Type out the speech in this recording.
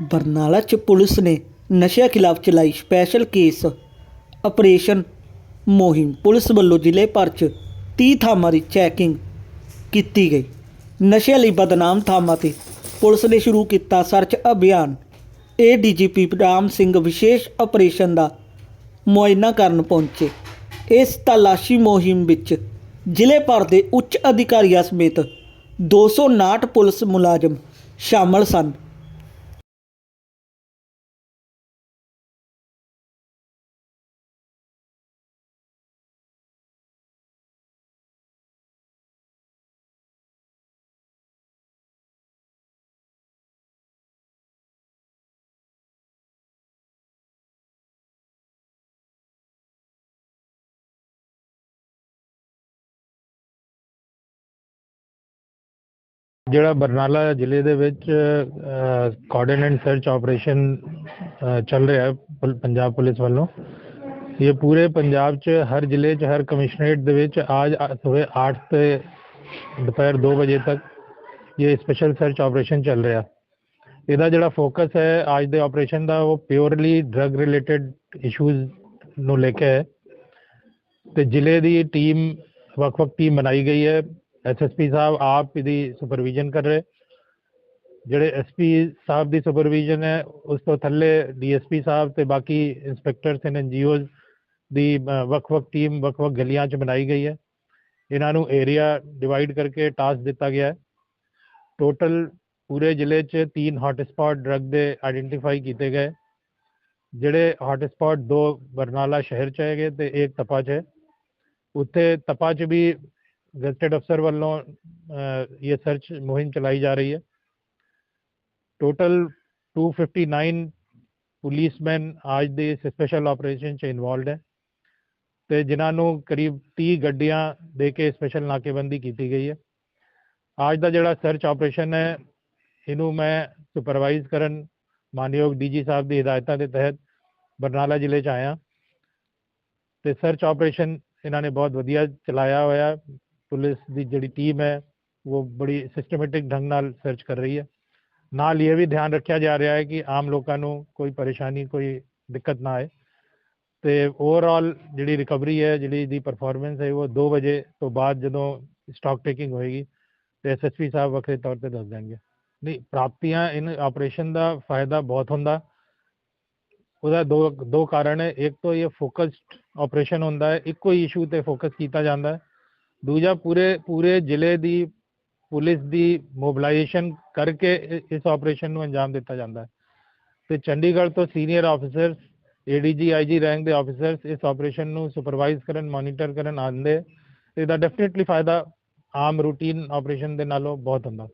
ਬਰਨਾਲਾ 'ਚ ਪੁਲਿਸ ਨੇ ਨਸ਼ਿਆਂ ਖਿਲਾਫ ਚਲਾਈ ਸਪੈਸ਼ਲ ਕੇਸ ਆਪਰੇਸ਼ਨ ਮੁਹਿੰਮ। ਪੁਲਿਸ ਵੱਲੋਂ ਜ਼ਿਲ੍ਹੇ ਭਰ 'ਚ 30 ਥਾਵਾਂ ਦੀ ਚੈਕਿੰਗ ਕੀਤੀ ਗਈ। ਨਸ਼ਿਆਂ ਲਈ ਬਦਨਾਮ ਥਾਵਾਂ ਤੇ ਪੁਲਿਸ ਨੇ ਸ਼ੁਰੂ ਕੀਤਾ ਸਰਚ ਅਭਿਆਨ। ਏ ਏਡੀਜੀਪੀ ਰਾਮ ਸਿੰਘ ਵਿਸ਼ੇਸ਼ ਆਪਰੇਸ਼ਨ ਦਾ ਮੁਆਇਨਾ ਕਰਨ ਪਹੁੰਚੇ। ਇਸ ਤਲਾਸ਼ੀ ਮੁਹਿੰਮ ਵਿੱਚ ਜ਼ਿਲ੍ਹੇ ਭਰ ਦੇ ਉੱਚ ਅਧਿਕਾਰੀਆਂ ਸਮੇਤ 259 ਪੁਲਿਸ ਮੁਲਾਜ਼ਮ ਸ਼ਾਮਲ ਸਨ। ਜਿਹੜਾ ਬਰਨਾਲਾ ਜ਼ਿਲ੍ਹੇ ਦੇ ਵਿੱਚ ਕੋਆਰਡੀਨੇਟ ਸਰਚ ਆਪਰੇਸ਼ਨ ਚੱਲ ਰਿਹਾ ਹੈ ਪੁਲ- ਪੰਜਾਬ ਪੁਲਿਸ ਵੱਲੋਂ। ਇਹ ਪੂਰੇ ਪੰਜਾਬ 'ਚ, ਹਰ ਜ਼ਿਲ੍ਹੇ 'ਚ, ਹਰ ਕਮਿਸ਼ਨਰੇਟ ਦੇ ਵਿੱਚ ਅੱਜ ਸਵੇਰੇ 8 ਤੇ ਦੁਪਹਿਰ 2 ਵਜੇ ਤੱਕ ਇਹ ਸਪੈਸ਼ਲ ਸਰਚ ਆਪਰੇਸ਼ਨ ਚੱਲ ਰਿਹਾ। ਇਹਦਾ ਜਿਹੜਾ ਫੋਕਸ ਹੈ ਅੱਜ ਦੇ ਆਪਰੇਸ਼ਨ ਦਾ, ਉਹ ਪਿਓਰਲੀ ਡਰਗ ਰਿਲੇਟਡ ਇਸ਼ੂਜ਼ ਨੂੰ ਲੈ ਕੇ ਹੈ। ਤੇ ਜ਼ਿਲ੍ਹੇ ਦੀ ਟੀਮ ਵੱਖ-ਵੱਖ ਟੀਮ ਬਣਾਈ ਗਈ ਹੈ। ਐਸਐਸਪੀ ਸਾਹਿਬ ਆਪ ਇਹਦੀ ਸੁਪਰਵਿਜ਼ਨ ਕਰ ਰਹੇ। ਜਿਹੜੇ ਐਸਪੀ ਸਾਹਿਬ ਦੀ ਸੁਪਰਵਿਜ਼ਨ ਹੈ, ਉਸ ਤੋਂ ਥੱਲੇ ਡੀਐਸਪੀ ਸਾਹਿਬ ਤੇ ਬਾਕੀ ਇੰਸਪੈਕਟਰਸ ਐਂਡ ਐਨਜੀਓਜ਼ ਦੀ ਵੱਖ-ਵੱਖ ਟੀਮ ਵੱਖ-ਵੱਖ ਗਲੀਆਂ 'ਚ ਬਣਾਈ ਗਈ ਹੈ। ਇਹਨਾਂ ਨੂੰ ਏਰੀਆ ਡਿਵਾਈਡ ਕਰਕੇ ਟਾਸਕ ਦਿੱਤਾ ਗਿਆ ਹੈ। ਟੋਟਲ ਪੂਰੇ ਜ਼ਿਲ੍ਹੇ 'ਚ ਤਿੰਨ ਹੌਟ ਡਰੱਗ ਦੇ ਆਇਡੈਂਟੀਫਾਈ ਕੀਤੇ ਗਏ। ਜਿਹੜੇ ਹੌਟ ਦੋ ਬਰਨਾਲਾ ਸ਼ਹਿਰ 'ਚ ਹੈਗੇ ਤੇ ਇੱਕ ਤਪਾ 'ਚ ਹੈ। ਉੱਥੇ ਤਪਾ 'ਚ ਵੀ ਗਜ਼ਟਡ ਅਫਸਰ ਵੱਲੋਂ ਇਹ ਸਰਚ ਮੁਹਿੰਮ ਚਲਾਈ ਜਾ ਰਹੀ ਹੈ। ਟੋਟਲ 259 ਪੁਲਿਸਮੈਨ ਅੱਜ ਦੇ ਇਸ ਸਪੈਸ਼ਲ ਆਪਰੇਸ਼ਨ 'ਚ ਇਨਵੋਲਡ ਹੈ ਤੇ ਜਿਨ੍ਹਾਂ ਨੂੰ ਕਰੀਬ 30 ਗੱਡੀਆਂ ਦੇ ਕੇ ਸਪੈਸ਼ਲ ਨਾਕੇਬੰਦੀ ਕੀਤੀ ਗਈ ਹੈ। ਅੱਜ ਦਾ ਜਿਹੜਾ ਸਰਚ ਆਪਰੇਸ਼ਨ ਹੈ, ਇਹਨੂੰ ਮੈਂ ਸੁਪਰਵਾਈਜ਼ ਕਰਨ ਮਾਨਯੋਗ ਡੀਜੀ ਸਾਹਿਬ ਦੀ ਹਦਾਇਤਾਂ ਦੇ ਤਹਿਤ ਬਰਨਾਲਾ ਜ਼ਿਲ੍ਹੇ 'ਚ ਆਇਆ। ਤੇ ਸਰਚ ਆਪਰੇਸ਼ਨ ਇਹਨਾਂ ਨੇ ਬਹੁਤ ਵਧੀਆ ਚਲਾਇਆ ਹੋਇਆ। ਪੁਲਿਸ ਦੀ ਜਿਹੜੀ ਟੀਮ ਹੈ, ਉਹ ਬੜੀ ਸਿਸਟਮੈਟਿਕ ਢੰਗ ਨਾਲ ਸਰਚ ਕਰ ਰਹੀ ਹੈ। ਨਾਲ ਇਹ ਵੀ ਧਿਆਨ ਰੱਖਿਆ ਜਾ ਰਿਹਾ ਹੈ ਕਿ ਆਮ ਲੋਕਾਂ ਨੂੰ ਕੋਈ ਪਰੇਸ਼ਾਨੀ, ਕੋਈ ਦਿੱਕਤ ਨਾ ਆਏ। ਤੇ ਓਵਰਆਲ ਜਿਹੜੀ ਰਿਕਵਰੀ ਹੈ, ਜਿਹੜੀ ਦੀ ਪਰਫਾਰਮੈਂਸ ਹੈ, ਉਹ 2 ਵਜੇ ਤੋਂ ਬਾਅਦ ਜਦੋਂ ਸਟਾਕ ਟੇਕਿੰਗ ਹੋਏਗੀ, ਤੇ ਐਸਐਸਪੀ ਸਾਹਿਬ ਵੱਖਰੇ ਤੌਰ ਤੇ ਦੱਸ ਦੇਣਗੇ। ਨਹੀਂ, ਪ੍ਰਾਪਤੀਆਂ ਇਨ ਆਪਰੇਸ਼ਨ ਦਾ ਫਾਇਦਾ ਬਹੁਤ ਹੁੰਦਾ। ਉਹਦਾ ਦੋ ਦੋ ਕਾਰਨ ਹੈ। ਇੱਕ ਤਾਂ ਇਹ ਫੋਕਸਡ ਆਪਰੇਸ਼ਨ ਹੁੰਦਾ ਹੈ। ਇੱਕੋ ਹੀ ਇਸ਼ੂ ਤੇ ਫੋਕਸ ਕੀਤਾ ਜਾਂਦਾ ਹੈ। ਦੂਜਾ ਪੂਰੇ ਪੂਰੇ ਜ਼ਿਲ੍ਹੇ ਦੀ ਪੁਲਿਸ ਦੀ ਮੋਬਿਲਾਈਜੇਸ਼ਨ ਕਰਕੇ ਇ- ਇਸ ਆਪਰੇਸ਼ਨ ਨੂੰ ਅੰਜਾਮ ਦਿੱਤਾ ਜਾਂਦਾ ਹੈ। ਤੇ ਚੰਡੀਗੜ੍ਹ ਤੋਂ senior officers ADG IG rank ਦੇ ਆਫੀਸਰਸ ਇਸ ਆਪਰੇਸ਼ਨ ਨੂੰ ਸੁਪਰਵਾਈਜ਼ ਕਰਨ ਮੋਨੀਟਰ ਕਰਨ ਆਉਂਦੇ। ਇਹਦਾ ਡੈਫੀਨਿਟਲੀ ਫਾਇਦਾ ਆਮ ਰੂਟੀਨ ਆਪਰੇਸ਼ਨ ਦੇ ਨਾਲੋਂ ਬਹੁਤ ਹੁੰਦਾ।